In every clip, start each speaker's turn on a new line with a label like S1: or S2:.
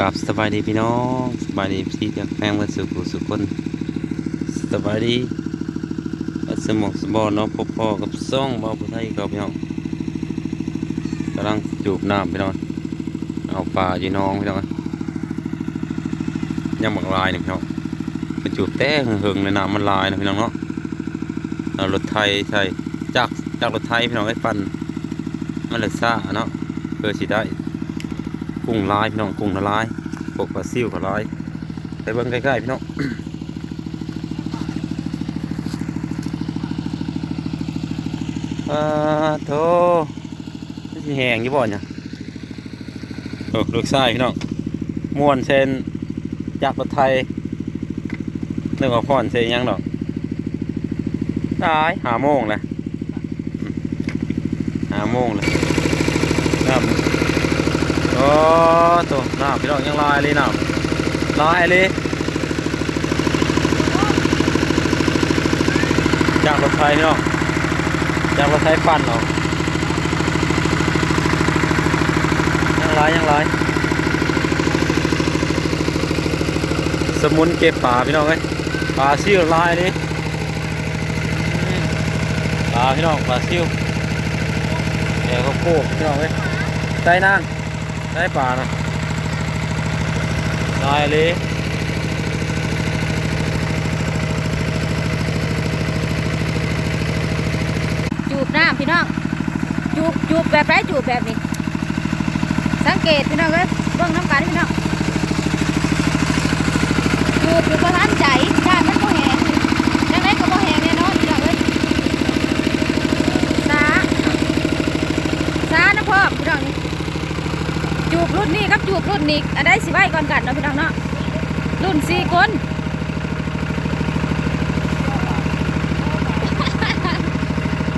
S1: กับสบายดีพี่น้องสบายดีพี่จากแพงวันสุขสุขคนสบายดีอัสมองสบอเนาะพบพ่อกับซ่องบ่าวไทยกับพี่น้องกำลังจูบน้ำพี่น้องเอาปลาอยู่น้องพี่น้องยังบักลายนี่พี่น้องไปจูบแต่เฮิงในน้ำมันลายนะพี่น้องเนาะรถไทยใช่จากจากรถไทยพี่น้องไอ้ปั่นมันเลยซ่าเนาะเพื่อสิได้ กุ้งลายพี่น้องกุ้งละลายพวกปลาซิวก็ลายไปเบิ่งใกล้ๆพี่น้องอาโธ่มันสิแหงยู่บ่เนี่ยโอ้ลูกชายพี่น้องม่วนเช่นจากรถไทยนึกว่าพ่อนเช่นยังดอกตายหาโมงเลยหาโมงเลย โอ้ตัวน้ำพี่น้องยังลายเลยน้ำลายเลยจากรถไฟพี่น้องจากรถไฟปั่นเนาะยังลายยังลายสมุนเก็บป่าพี่น้องเอ้ยป่าซิวลายเลยป่าพี่น้องป่าซิวเดี๋ยวก็โคกพี่น้องเอ้ยใต้นาง ได้ปลานะลายเลย
S2: จูบน้ำพี่น้องจูบจูบแบบไรจูบแบบนี้ สังเกตพี่น้องเอ้ยเบื้องน้ำกันพี่น้อง จูบอยู่ประทันใจด้านมันก็แหงจังไดก็บ่แหงแน่นอนพี่น้องเอ้ยสาสานะพ่อพี่น้องนี่จูบรุ่นนี้กับจูบรุ่ นี้อันใดสิไว้ก่อนกันเนาะพี่น้องเนาะรุ่นสี่คน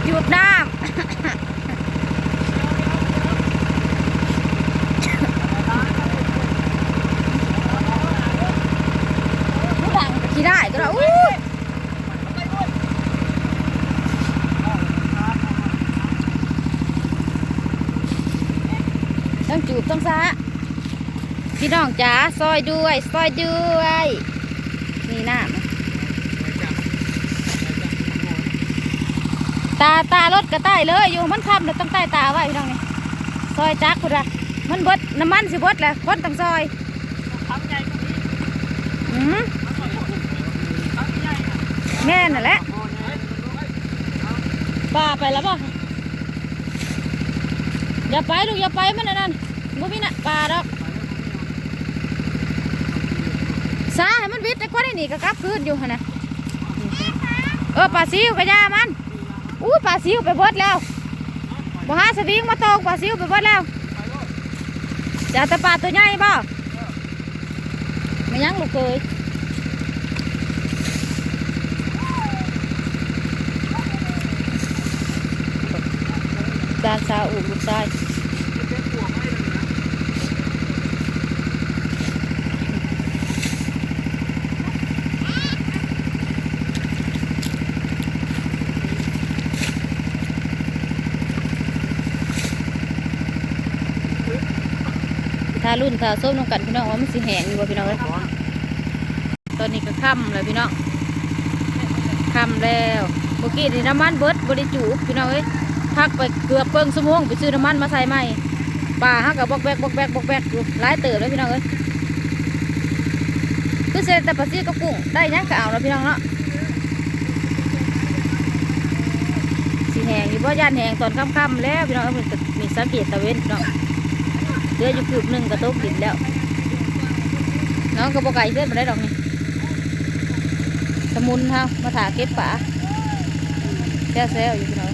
S2: จูบน้ำขี้ได้ก็ได้อู้ยต้องจูบต้องซะ พี่น้องจ๋าซอยด้วยซอยด้วยนี่น้ำตาตารถกระต่ายเลยอยู่มันคำแล้วต้องใต้ตาไว้พี่น้องนี่ซอยจักคุณอะมันบดน้ำมันสิบดแหละคนต้องซอยแม่น่ะแหละป้าไปแล้วป่ะอย่าไปลูกอย่าไปมันอันนั่นบ่มีน่ะป่าดอก ซาให้มันวิทย์แต่ก็ได้หนีก็กลับคืนอยู่หั่นน่ะเออปลาซิวกระยามันอู้ปลาซิวไปเบิดแล้วบ่หาสวิงมาตองปลาซิวไปเบิดแล้วจะเอาแต่ปลาตัวใหญ่บ่ไม่ยังลูกเคยการสาวอุลูกชายารุ่นถ้าส้มนองกันพี่น้องว่ามันสิแหงอยู่บ่พี่น้องเอ้ยตอนนี้ก็ค่ำแล้วพี่น้องค่ำแล้วเมื่อกี้นี่น้ำมันเบิดบริจุพี่น้องเอ้ยพักไปเกือบเปิงสมงไปซื้อน้ำมันมาใส่ใหม่ป่าฮักกับบอกแบกบอกแบกบอกแบกอยู่หลายเติบเลยพี่น้องเอ้ยคือเสร็จแต่ปลาซีกับกุ้งได้ยังก็เอาแล้วพี่น้องเนาะสีแหงอยู่บ่ย่านแหงตอนค่ำๆแล้วพี่น้องเอ้ยเพิ่นมีสังเกตตะเวนพี่น้อง เดืออยู่คืบหนึ่งกระตุกดินแล้ว น้องก็บอกไก่เส้นมาได้ดอกนี่สมุนฮามาถาเก็บป่าแซ่ๆอยู่พี่น้อง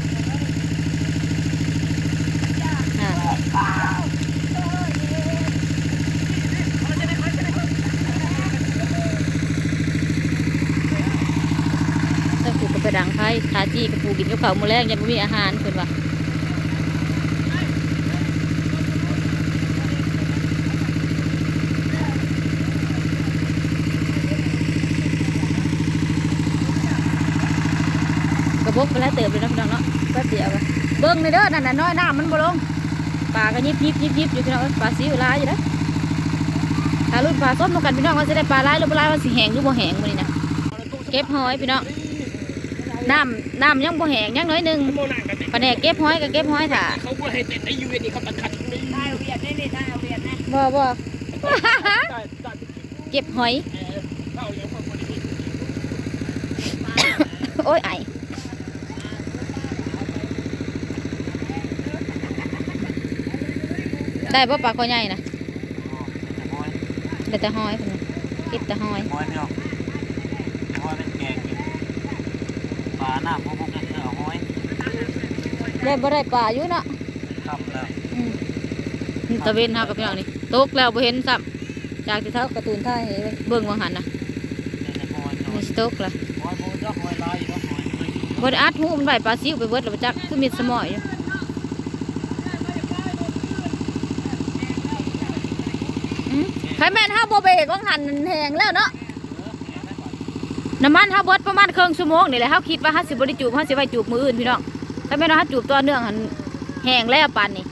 S2: ถ้าผูกกับไปดังไพ่ทาจีกับผูกินกับเขาวมือแรกยังไม่มีอาหารเพิ่นว่า ระบบไปแล้วเติบเลยนะพี่น้องเนาะแป๊บเดียวอะเบิ้งในเด้อนั่นน่ะน้อยน้ำมันบ่ลงปลาก็ยิบยิบยิบยิบอยู่พี่น้องเอ้ยปลาซิวหลายอยู่นะถ้ารุ่นปลาส้มนำกันพี่น้องว่าจะได้ปลาร้ายหรือปลาร้ายว่าสิแห้งหรือบ่แห้งมื้อนี้นะเก็บหอยพี่น้องน้ำน้ำยังบ่แห้งยังน้อยหนึง
S3: โมนากัน
S2: ปลาแดกเก็บหอยก็เก็บหอยถ่า
S3: เขาบ่ให้เต้นในยูเวนนี่เขาตัดขัดนี่
S4: ได้เอาเวียดได้นี่ได้เอาเวียดนะ
S2: บ่บ่
S3: ได้ได้
S2: เก็บหอย
S3: เข้าเลี้ยงคนคนนี้
S2: โอ้ยไอ ได้ป่ปลาคอใหญ่นะได้แต่หอยพุ่นน่ะเก็บแต่หอย
S1: หอยพี่น้องหอยเป็นแกงกินปลาหน้าพวกพวกนี้คือเอาหอย
S2: ได้บ่ได้ปลาอยู่เนาะ
S1: ทำแล้ว
S2: อืมนี่ตะเวนเฮากับพี่น้องนี่ตกแล้วบ่เห็นซ้ำจากที่เท่าการ์ตูนท่ายให้เบิ่งวังหันนะ
S1: เป็นหอย
S2: นี่สตกละ
S1: หอยโบจ้าหอยลายอยู่แล้วหอย
S2: บ่ได้อัดหูมันไว้ปลาซิวไปเบิดแล้วบ่จักคือมีสมอยอยู่อืม ใครแม่นเฮาบ่เบกวังหันแหงแล้วเนาะน้ำมันเฮาเบิดประมาณเครึ่องชั่วโมงนี่แหละเฮาคิดว่าเฮาสิบ่ได้จูบเฮาสิไว้จูบมืออื่นพี่น้องถ้าแม่นว่าเฮาจูบตัวเนื่องหันแหงแล้วปานนี้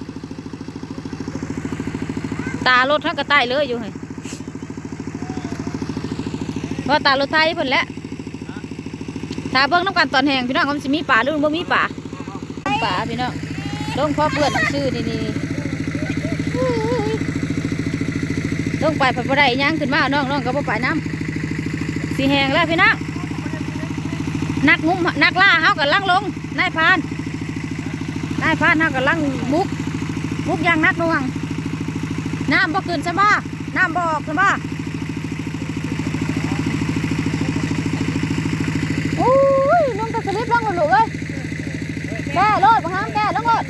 S2: ตารถทั้งกระต่ายเลยอยู่เฮ้ยเพราะตารถไทยเพิ่นและถ้าเบิ่งน้ำกันตอนแหงพี่น้องว่ามันสิมีป่าหรือบ่มีป่าป่าพี่น้องลงพ่อเปื้อนชื่อนี่นี่ ลงไปเพิ่นบ่ได้ย่างขึ้นมาน้องน้องก็บ่ไปน้ำสีแหงแล้วพี่น้องนักงุ้มนักล่าเฮาก็ลังลงนายพานนายพานเฮาก็ลังบุกบุกอย่างนักนวงน้ำบ่ขึ้นใช่บ่น้ำบ่ออกใช่บ่อุ้ยนุ่งตะสลิปลงหลุดเลยแก่โลดบ่ห้ามแก่ลงโลด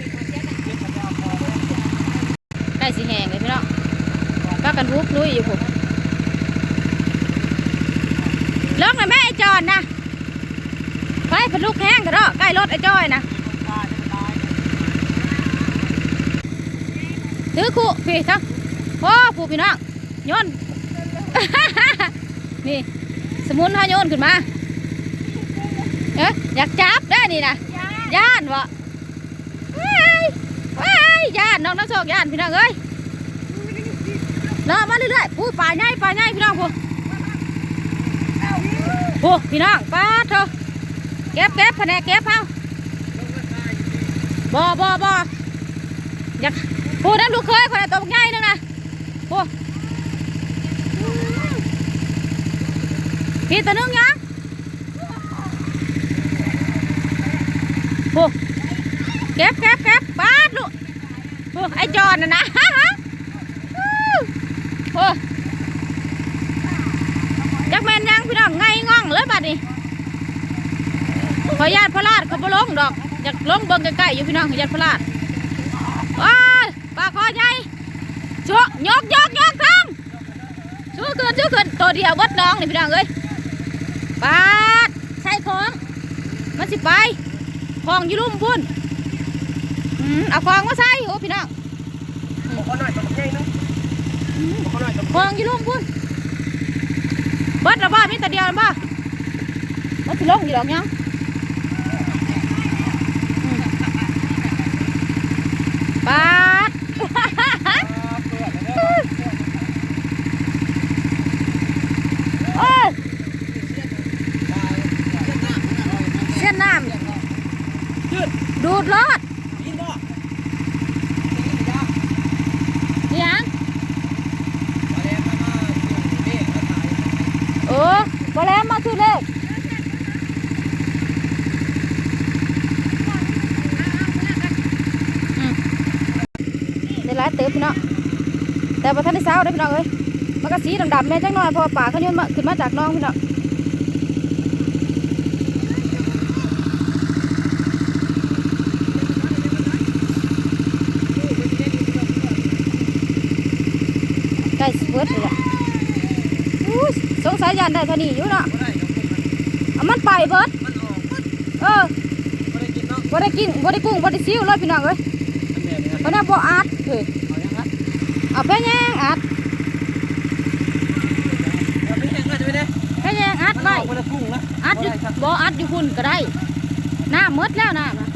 S2: ใกล้สิแห้งเลยพี่น้องป้า กันบุกลุยอยู่ผมลงเลยแม่ไอ้จอนนะไปพลุกแห้งกันเนาะใกล้รถไอ้จอยนะถือคู่พี่ทั้งโอ้ผู้พี่น้องโยนนี่สมุนพาโยนขึ้นมาเอ๊ะอยากจับได้นี่นะย่านวะว้ายว้ายย่านน้องน้ำโชคย่านพี่น้องเอ้ย รอมาเรื่อยๆผู้ป่าใหญ่ป่าใหญ่พี่น้องผู้ผู้พี่น้องป้าเถอะเก็บเก็บแผนเก็บเอาบ่บ่บ่อยากผู้นั้นลูกเคยคนไหนตัวบักใหญ่นึงนะโอ้พี่ตัวนึงยังโอ้เก็บเก็บเก็บปาดลูกโอ้ไอ้จอนนะนะ โอ้จักแมนยังพี่น้องไงง่องเลยบัดนี้ขอญาติพระราชเขาบ่ลงดอกอยากลงเบิ่งใกล้ๆอยู่พี่น้องขอญาติพระราชว้าปลาคอใหญ่ชั่วยกยกยกทางชั่วขึ้นชั่วขึ้นตัวเดียววัดน้องนี่พี่น้องเอ้ยปาดใส่ของมันสิไปของยู่ลุ่มพุ่นอืมเอาของมาใส่โอ้พี่น้อง
S3: บอกเขาหน่อยตัวแห้งนะบอก เขาหน่
S2: งอยู่ลุ่มพุ่นเบิดระบ้ามีแต่เดียวระบ้ามันสิลงอยู่ดอกยังปาดโอ้ยเส้นน้ำดูดรอด
S3: ยินบ่
S2: นี่ยัง
S3: มาแล้วมาเด็กมาถ่าย
S2: เออพอแล้วมาคือเลขอืมได้หลายเติบพี่น้องแต่พอท่านไสีดำๆแม่จังหน่อยเพอป่าเขาโยนมาขึ้นมาจากน้องพี่น้องใกล้สิเบิดเลยแหละอู้ยสงสัยยันได้เท่านี้อยู่เนาะ
S3: บ่ได้ดอกมัน
S2: เอามันไปเบิด
S3: มันออก
S2: เออ
S3: บ่ได้กินเนาะ
S2: บ่ได้กินบ่ได้กุ้งบ่ได้ซิวเลยพี่น้องเอ้ย
S3: อันแม่เนี่ย
S2: เพราะน่าบ่อัดเฮ้ย
S3: เอายังครับ
S2: เอาแพ่แยงอัด
S3: เอาไปแห้งกันไปเด้
S2: แพ่แยงอัด
S3: มัน
S2: ไว้
S3: ออกมาแล้วกุ้งนะ
S2: อัดอยู่บ่อัดอยู่พุ่นก็ได้น้ำหมดแล้วน้ำนะ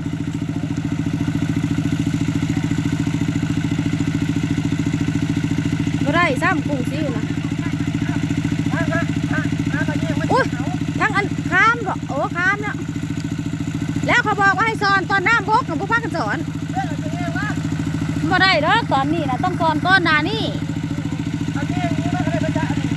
S2: บ่ได้ซ้ำกุ้งซิวนะ ก็โอ้ข้ามเนาะ แล้วเขาบอกว่าให้สอนตอนน้ำบกกับพวกพักกันสอนบ่ได้เด้อตอนนี้นะต้องสอนก้อนนานี่
S3: อันนานี้มันก็ได้ประจักษ์อันนี้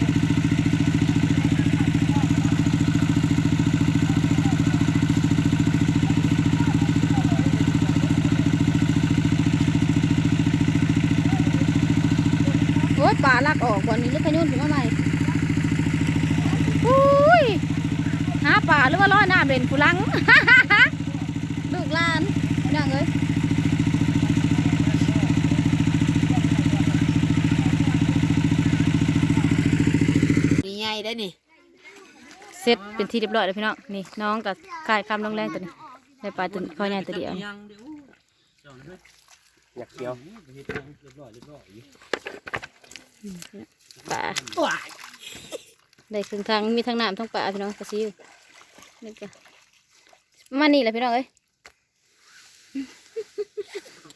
S2: โอ้ยป่าลักออกวันนี้หรือขยุ่นถึงเมาใหม่อุ้ยหาป่าหรือว่าร้อยน้ำเด่นผู้ลัง ลูกหลานพี่น้องเอ้ย
S4: นี่ใหญ่ได้นี่
S2: เสร็จเป็นที่เรียบร้อยแล้วพี่น้องนี่น้องกับกายคำลงแรงตัวนี้ได้ปลาตัวคอใหญ่ตัวเดียวนี่
S3: อยากเกี่ยว
S2: ปลาได้ครึ่งทางมีทั้งน้ำทั้งปลาพี่น้องกระซิวนี่ก็มานี่แหละพี่น้องเอ้ยจ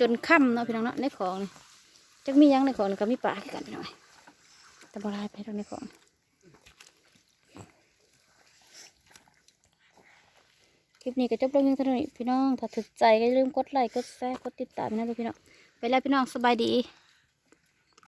S2: นค่ำเนาะพี่น้องเนาะในของนี่จักมียังในของก็มีปลาคือกันพี่น้องเอ้ยแต่บรายไปตรงในของคลิปนี้ก็จบลงเพียงเท่านี้พี่น้องถ้าถึกใจก็อย่าลืมกดไลค์กดแชร์กดติดตามนะพี่น้องไปแล้วพี่น้องสบายดี